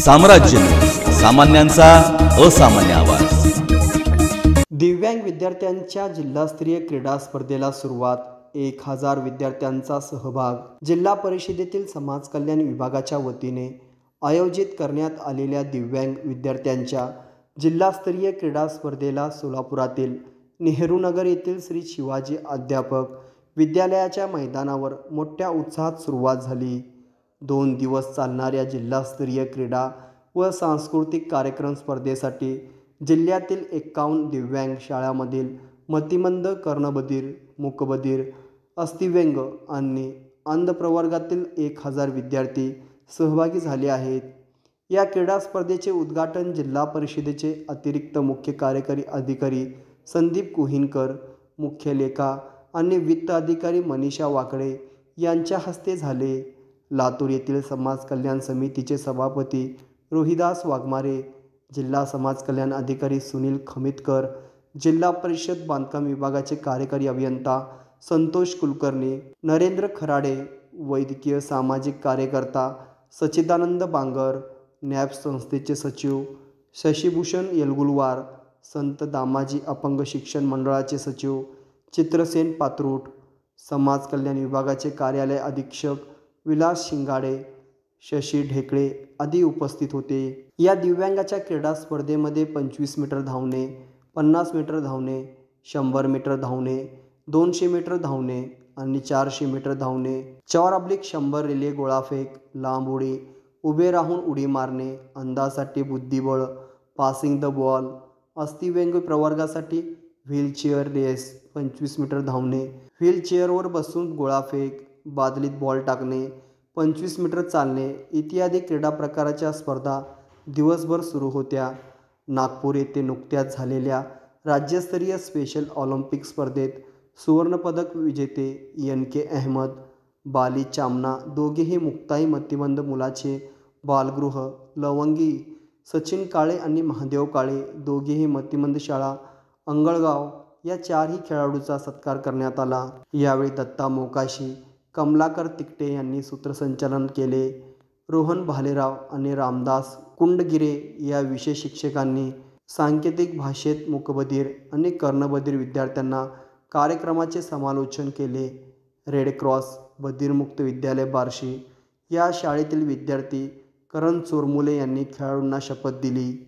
साम्राज्य. सामान्यांचा असामान्य आवाज. दिव्यांग विद्यार्थ्यांच्या जिल्हास्तरीय क्रीडा स्पर्धेला सुरुवात. एक हजार विद्यार्थ्यांचा सहभाग. जिल्हा परिषदेतील समाज कल्याण विभागाच्या वतीने आयोजित करण्यात आलेल्या दिव्यांग विद्यार्थ्यांच्या जिल्हास्तरीय क्रीडा स्पर्धेला सोलापुरातील नेहरूनगर येथील श्री शिवाजी अध्यापक विद्यालयाच्या मैदानावर मोठ्या उत्साहात सुरुवात झाली. दोन दिवस चालणाऱ्या जिल्हास्तरीय क्रीडा व सांस्कृतिक कार्यक्रम स्पर्धेसाठी जिल्ह्यातील एक्कावन्न दिव्यांग शाळांमधील मतिमंद कर्णबधीर मुकबधीर अस्थिव्यंग आणि अंध प्रवर्गातील एक हजार विद्यार्थी सहभागी झाले आहेत. या क्रीडा स्पर्धेचे उद्घाटन जिल्हा परिषदेचे अतिरिक्त मुख्य कार्यकारी अधिकारी संदीप कुहिनकर मुख्य लेखा आणि वित्त अधिकारी मनीषा वाकडे यांच्या हस्ते झाले. लातूर येथील समाज कल्याण समितीचे सभापती रोहिदास वाघमारे जिल्हा समाज कल्याण अधिकारी सुनील खमितकर जिल्हा परिषद बांधकाम विभागाचे कार्यकारी अभियंता संतोष कुलकर्णी नरेंद्र खराडे वैद्यकीय सामाजिक कार्यकर्ता सच्चिदानंद बांगर नॅब संस्थेचे सचिव शशीभूषण येलगुलवार संत दामाजी अपंग शिक्षण मंडळाचे सचिव चित्रसेन पात्रूट समाज कल्याण विभागाचे कार्यालय अधीक्षक विलास शिंगाडे शशी ढेकळे आदी उपस्थित होते. या दिव्यांगाच्या क्रीडा स्पर्धेमध्ये पंचवीस मीटर धावणे पन्नास मीटर धावणे शंभर मीटर धावणे दोनशे मीटर धावणे आणि चारशे मीटर धावणे. चार अब्लिक शंभर रिले गोळाफेक लांब उडी उभे राहून उडी मारणे अंदासाठी बुद्धिबळ पासिंग द बॉल अस्थिव्यंग प्रवर्गासाठी व्हीलचेअर रेस पंचवीस मीटर धावणे. व्हीलचेअरवर बसून गोळाफेक बादलीत बॉल टाकणे पंचवीस मीटर चालणे इत्यादी क्रीडा प्रकाराच्या स्पर्धा दिवसभर सुरू होत्या. नागपूर येथे नुकत्याच झालेल्या राज्यस्तरीय स्पेशल ऑलिम्पिक स्पर्धेत सुवर्णपदक विजेते एन के अहमद बाली चामना दोघेही मुक्ताई मतिमंद मुलाचे बालगृह लवंगी सचिन काळे आणि महादेव काळे दोघेही मतिमंद शाळा अंगळगाव या चारही खेळाडूचा सत्कार करण्यात आला. यावेळी दत्ता मोकाशी कमलाकर तिकटे यांनी सूत्रसंचालन केले. रोहन भालेराव आणि रामदास कुंडगिरे या विषय शिक्षकांनी सांकेतिक भाषेत मुकबधीर आणि कर्णबधीर विद्यार्थ्यांना कार्यक्रमाचे समालोचन केले. रेड क्रॉस बधीरमुक्त विद्यालय बार्शी या शाळेतील विद्यार्थी करण चोरमुले यांनी खेळाडूंना शपथ दिली.